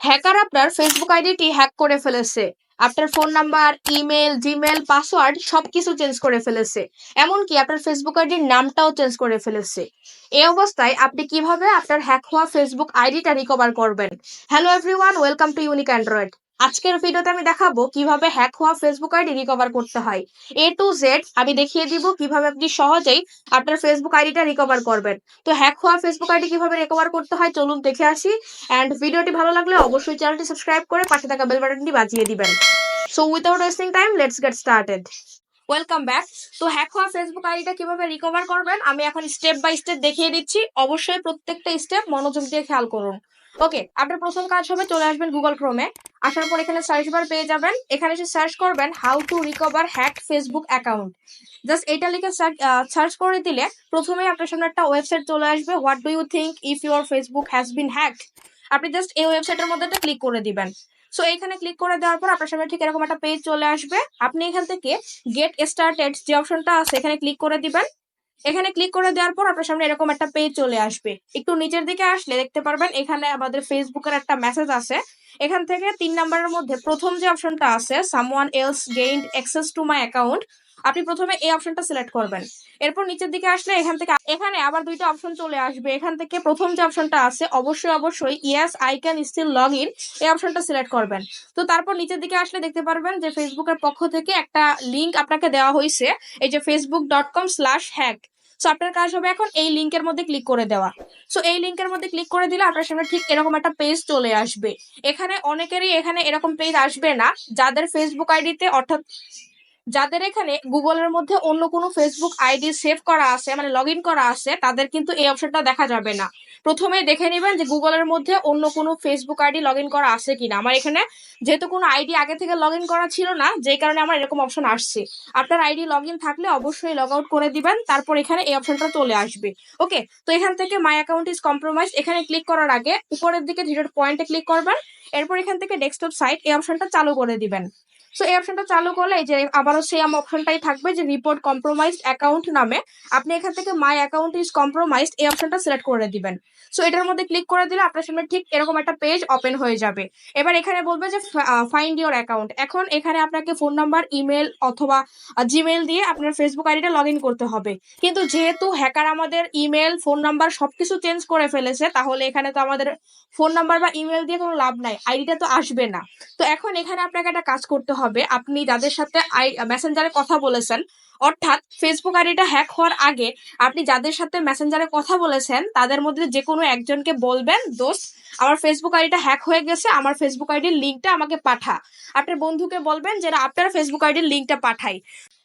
Hacker আপনার Facebook আইডিটি hack করে ফেলেছে। আপনার phone number email Gmail password সবকিছু চেঞ্জ করে ফেলেছে। এমনকি আপনার ফেসবুক আইডির নামটাও চেঞ্জ করে ফেলেছে। এই অবস্থায় আপনি কীভাবে আপনার হ্যাক হওয়া ফেসবুক আইডিটা রিকভার করবেন? Hello everyone welcome to Unique Android আজকের ভিডিওতে আমি দেখাবো কীভাবে হ্যাক হওয়া ফেসবুক আইডি রিকভার করতে হয়। এ টু জেড আমি দেখিয়ে দিব কীভাবে আপনি সহজেই আপনার ফেসবুক আইডিটা রিকভার করবেন। তো হ্যাক হওয়া ফেসবুক আইডি কীভাবে রিকভার করতে হয় চলুন দেখে আসি। অ্যান্ড ভিডিওটি ভালো লাগলে অবশ্যই চ্যানেলটি সাবস্ক্রাইব করে পাশে থাকা বেল বাটনটি বাজিয়ে দিবেন। So without wasting time let's get started welcome back তো হ্যাক হওয়া ফেসবুক আইডিটা কীভাবে রিকভার করবেন আমি এখন স্টেপ বাই স্টেপ দেখিয়ে দিচ্ছি। অবশ্যই প্রত্যেকটা স্টেপ মনোযোগ দিয়ে খেয়াল করুন। ওকে আপনার প্রথম কাজ হবে চলে আসবেন গুগল ক্রোমে আসার পর এখানে সার্চ বার পেয়ে যাবেন। এখানে এসে সার্চ করবেন how to recover hack Facebook account just এটা লিখে সার্চ করে দিলে প্রথমেই আপনার সামনে একটা ওয়েবসাইট চলে আসবে। What do you think if your Facebook has been hacked আপনি জাস্ট এই ওয়েবসাইটের মধ্যে একটা ক্লিক করে দিবেন। সো এইখানে ক্লিক করে দেওয়ার পর আপনার সামনে ঠিক এরকম একটা পেজ চলে আসবে। আপনি এখান থেকে গেট স্টার্টেড যে অপশনটা আছে, এখানে ক্লিক করে দিবেন। এখানে ক্লিক করে দেওয়ার পর আপনার সামনে এরকম একটা পেজ চলে আসবে। একটু নিচের দিকে আসলে দেখতে পারবেন, এখানে আমাদের ফেসবুকের একটা মেসেজ আছে। এখান থেকে তিন নাম্বারের মধ্যে প্রথম যে অপশনটা আছে someone else gained access to my account আপনি প্রথমে এই অপশনটা সিলেক্ট করবেন। এরপর নিচের দিকে আসলে এখান থেকে এখানে আবার দুইটা অপশন চলে আসবে। এখান থেকে প্রথম যে অপশনটা আছে, অবশ্যই অবশ্যই yes I can still log in এই অপশনটা সিলেক্ট করবেন। তো তারপর নিচের দিকে আসলে দেখতে পারবেন যে ফেসবুকের পক্ষ থেকে একটা লিংক আপনাকে দেওয়া হয়েছে, এই যে Facebook dot com slash hack so আপনার কাজ হবে এখন এই লিঙ্কের মধ্যে ক্লিক করে দেওয়া। সো এই লিঙ্কের মধ্যে ক্লিক করে দিলে আপনার সামনে ঠিক এরকম একটা পেজ চলে আসবে। এখানে অনেকেরই এখানে এরকম পেজ আসবে না, যাদের ফেসবুক আইডিতে অর্থাৎ যাদের এখানে গুগলের মধ্যে অন্য কোনো ফেসবুক আইডি সেভ করা আছে মানে লগ করা আছে, তাদের কিন্তু এই অপশনটা দেখা যাবে না। প্রথমে দেখে নেবেন যে গুগলের মধ্যে অন্য কোনো ফেসবুক আইডি লগ করা আছে কিনা। আমার এখানে যেহেতু কোনো আইডি আগে থেকে লগ করা ছিল না, যে কারণে আমার এরকম অপশন আসছে। আপনার আইডি লগ থাকলে অবশ্যই লগ আউট করে দিবেন, তারপর এখানে এই অপশনটা চলে আসবে। ওকে, তো এখান থেকে মাই অ্যাকাউন্ট ইজ কম্প্রোমাইজ এখানে ক্লিক করার আগে উপরের দিকে থ্রিডট পয়েন্টে ক্লিক করবেন, এরপর এখান থেকে ডেস্কটপ সাইট এই অপশনটা চালু করে দিবেন। সো এই অপশনটা চালু করলে যে আবারও সেম অপশনটাই থাকবে যে রিপোর্ট কম্প্রোমাইজড অ্যাকাউন্ট নামে। আপনি এখান থেকে মাই অ্যাকাউন্ট ইজ কম্প্রোমাইজড এই অপশনটা সিলেক্ট করে দিবেন। সো এটার মধ্যে ক্লিক করে দিলে আপনার সামনে ঠিক এরকম একটা পেজ ওপেন হয়ে যাবে। এবার এখানে বলবে যে ফাইন্ড ইওর অ্যাকাউন্ট এখন এখানে আপনাকে ফোন নাম্বার ইমেল অথবা জিমেল দিয়ে আপনার ফেসবুক আইডিটা লগ ইন করতে হবে। কিন্তু যেহেতু হ্যাকার আমাদের ইমেল ফোন নাম্বার সবকিছু চেঞ্জ করে ফেলেছে, তাহলে এখানে তো আমাদের ফোন নাম্বার বা ইমেল দিয়ে কোনো লাভ নাই। আইডিটা তো আসবে না। তো এখন এখানে আপনাকে একটা কাজ করতে হবে। আপনি যাদের সাথে আই, মেসেঞ্জারে কথা বলেছেন। অর্থাৎ ফেসবুক আইডিটা হ্যাক হওয়ার আগে আপনি যাদের সাথে মেসেঞ্জারে কথা বলেছেন, তাদের মধ্যে যে কোনো একজনকে বলবেন, দোস্ত, আমার ফেসবুক আইডিটা হ্যাক হয়ে গেছে, আমার ফেসবুক আইডির লিঙ্কটা আমাকে পাঠা। আপনার বন্ধুকে বলবেন যে আপনার ফেসবুক আইডির লিঙ্কটা পাঠাই।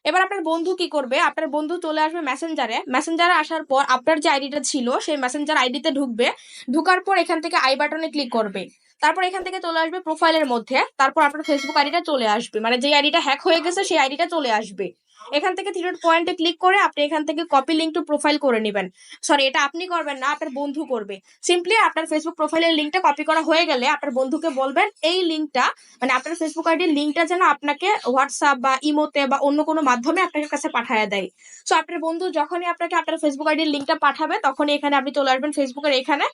এবার আপনার বন্ধু কি করবে? আপনার বন্ধু চলে আসবে মেসেঞ্জারে। মেসেঞ্জারে আসার পর আপনার যে আইডিটা ছিল, সেই মেসেঞ্জার আইডিতে ঢুকবে। ঢুকার পর এখান থেকে আই বাটনে ক্লিক করবে। তারপর এখান থেকে চলে আসবে প্রোফাইলের মধ্যে। তারপর আপনার ফেসবুক আইডিটা চলে আসবে। মানে যে আইডিটা হ্যাক হয়ে গেছে, সেই আইডিটা চলে আসবে। এখান থেকে থ্রি পয়েন্টে ক্লিক করে আপনি এখান থেকে কপি লিঙ্ক টু প্রোফাইল করে নেবেন। সরি এটা আপনি করবেন না, আপনার বন্ধু করবে। সিম্পলি আপনার ফেসবুক প্রোফাইলের লিঙ্কটা কপি করা হয়ে গেলে আপনার বন্ধুকে বলবেন, এই লিঙ্কটা মানে আপনার ফেসবুক আইডির লিঙ্কটা যেন আপনাকে হোয়াটসঅ্যাপ বা ইমোতে বা অন্য কোনো মাধ্যমে আপনার কাছে পাঠায় দেয়। সো আপনার বন্ধু যখনই আপনাকে আপনার ফেসবুক আইডির লিঙ্কটা পাঠাবে, তখনই এখানে আপনি চলে আসবেন ফেসবুকের এখানে।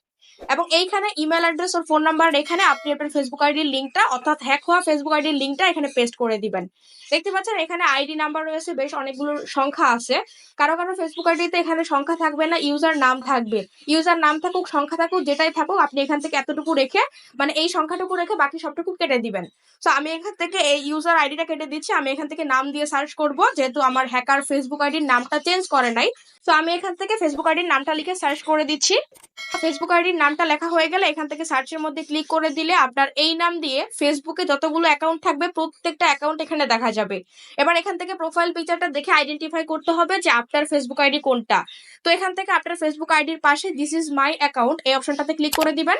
এবং এইখানে ইমেল অ্যাড্রেস ও ফোন নাম্বার এখানে আপনি আপনার ফেসবুক আইডির লিঙ্কটা অর্থাৎ হ্যাক হওয়া ফেসবুক আইডির লিঙ্কটা এখানে পেস্ট করে দিবেন। দেখতে পাচ্ছেন, এখানে আইডি নাম্বার রয়েছে, বেশ অনেকগুলো সংখ্যা আছে। কারও কারও ফেসবুক আইডিতে এখানে সংখ্যা থাকবে না ইউজার নাম থাকবে। ইউজার নাম থাকুক, সংখ্যা থাকুক, যেটাই থাকুক, আপনি এখান থেকে এতটুকু রেখে মানে এই সংখ্যাটুকু রেখে বাকি সবটুকু কেটে দিবেন। তো আমি এখান থেকে এই ইউজার আইডিটা কেটে দিচ্ছি। আমি এখান থেকে নাম দিয়ে সার্চ করব, যেহেতু আমার হ্যাকার ফেসবুক আইডির নামটা চেঞ্জ করে নাই। তো আমি এখান থেকে ফেসবুক আইডির নামটা লিখে সার্চ করে দিচ্ছি। ফেসবুক আইডির নামটা লেখা হয়ে গেলে এখান থেকে সার্চের মধ্যে ক্লিক করে দিলে আপনার এই নাম দিয়ে ফেসবুকে যতগুলো অ্যাকাউন্ট থাকবে প্রত্যেকটা অ্যাকাউন্ট এখানে দেখা যাবে। এবার এখান থেকে প্রোফাইল পিকচারটা দেখে আইডেন্টিফাই করতে হবে যে আপনার ফেসবুক আইডি কোনটা। তো এখান থেকে আপনার ফেসবুক আইডির পাশে দিস ইজ মাই অ্যাকাউন্ট এই অপশনটাতে ক্লিক করে দিবেন।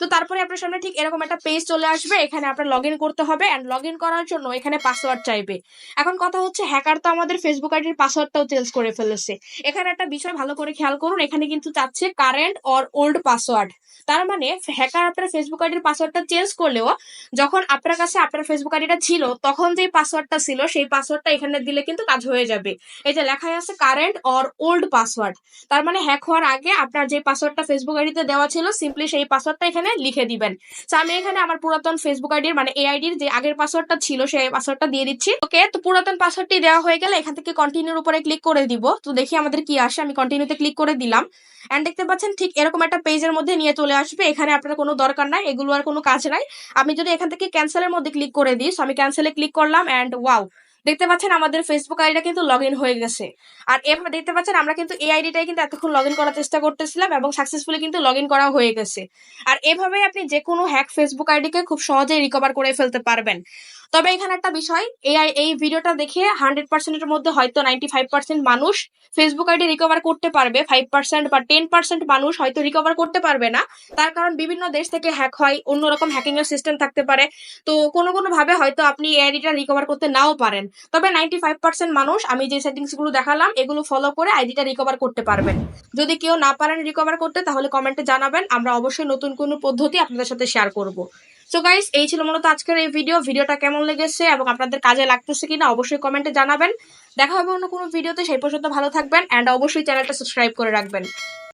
তো তারপরে আপনার সামনে ঠিক এরকম একটা পেজ চলে আসবে, এখানে আপনার লগ করতে হবে অ্যান্ড লগ করার জন্য এখানে পাসওয়ার্ড চাইবে। এখন কথা হচ্ছে হ্যাকার তো আমাদের ফেসবুক আইডির পাসওয়ার্ডটাও চেঞ্জ করে ফেলেছে। এখানে একটা বিষয় ভালো করে খেয়াল করুন, এখানে কিন্তু চাচ্ছে current or old password password তার মানে হ্যাকার আপনার ফেসবুক আইডির পাসওয়ার্ডটা চেঞ্জ করলেও যখন আপনার কাছে আপনার ফেসবুক আইডিটা ছিল, তখন যে পাসওয়ার্ডটা ছিল, সেই পাসওয়ার্ডটা এখানে দিলে কিন্তু কাজ হয়ে যাবে। এই যে লেখাই আছে কারেন্ট অর ওল্ড পাসওয়ার্ড তার মানে হ্যাক হওয়ার আগে আপনার যে পাসওয়ার্ডটা ফেসবুক আইডিতে দেওয়া ছিল সিম্পলি সেই পাসওয়ার্ডটা এখানে লিখে দিবেন। তো আমি এখানে আমার পুরাতন ফেসবুক আইডির মানে এই আইডির যে আগের পাসওয়ার্ডটা ছিল, সেই পাসওয়ার্ডটা দিয়ে দিচ্ছি। ওকে তো পুরাতন পাসওয়ার্ডটি দেওয়া হয়ে গেলে এখান থেকে কন্টিনিউর উপরে ক্লিক করে দিব। তো দেখি আমাদের কি আসে, আমি কন্টিনিউতে ক্লিক করে দিলাম। এন্ড দেখতে পাচ্ছেন ঠিক এরকম একটা পেজের মধ্যে নিয়ে চলে আসবে, এখানে আপনার কোনো দরকার নাই, এগুলো আর কোনো কাজ নাই। আমি যদি এখান থেকে ক্যান্সেলের মধ্যে ক্লিক করে দিই, so আমি ক্যান্সেলে ক্লিক করলাম অ্যান্ড ওয়াও দেখতে পাচ্ছেন আমাদের ফেসবুক আইডিটা কিন্তু লগ হয়ে গেছে। আর এভাবে দেখতে পাচ্ছেন আমরা কিন্তু এই আইডিটাই কিন্তু এতক্ষণ লগ করার চেষ্টা করতেছিলাম এবং সাকসেসফুলি কিন্তু লগ করা হয়ে গেছে। আর এভাবেই আপনি যে কোনো হ্যাক ফেসবুক আইডিকে খুব সহজেই রিকভার করে ফেলতে পারবেন। তবে এখানে একটা বিষয় এই এই ভিডিওটা দেখে হান্ড্রেড পার্সেন্টের মধ্যে হয়তো নাইনটি ফাইভ পার্সেন্ট মানুষ ফেসবুক আইডি রিকভার করতে পারবে ফাইভ পার্সেন্ট বা টেন পার্সেন্ট মানুষ হয়তো রিকভার করতে পারবে না। তার কারণ বিভিন্ন দেশ থেকে হ্যাক হয়, অন্যরকম হ্যাকিং এর সিস্টেম থাকতে পারে। তো কোনো কোনো ভাবে হয়তো আপনি এই আইডিটা রিকভার করতে নাও পারেন। তবে নাইনটি ফাইভ পার্সেন্ট মানুষ, আমি যে সেটিংসগুলো দেখালাম, এগুলো ফলো করে আইডিটা রিকভার করতে পারবেন। যদি কেউ না পারেন রিকভার করতে, তাহলে কমেন্টে জানাবেন। আমরা অবশ্যই নতুন কোনো পদ্ধতি আপনাদের সাথে শেয়ার করব। সো গাইস এই ছিল মূলত আজকের এই ভিডিও ভিডিওটা কেমন লেগেছে এবং আপনাদের কাজে লাগতেছে কিনা অবশ্যই কমেন্টে জানাবেন। দেখা হবে অন্য কোনো ভিডিওতে সেই পর্যন্ত ভালো থাকবেন অ্যান্ড অবশ্যই চ্যানেলটা সাবস্ক্রাইব করে রাখবেন।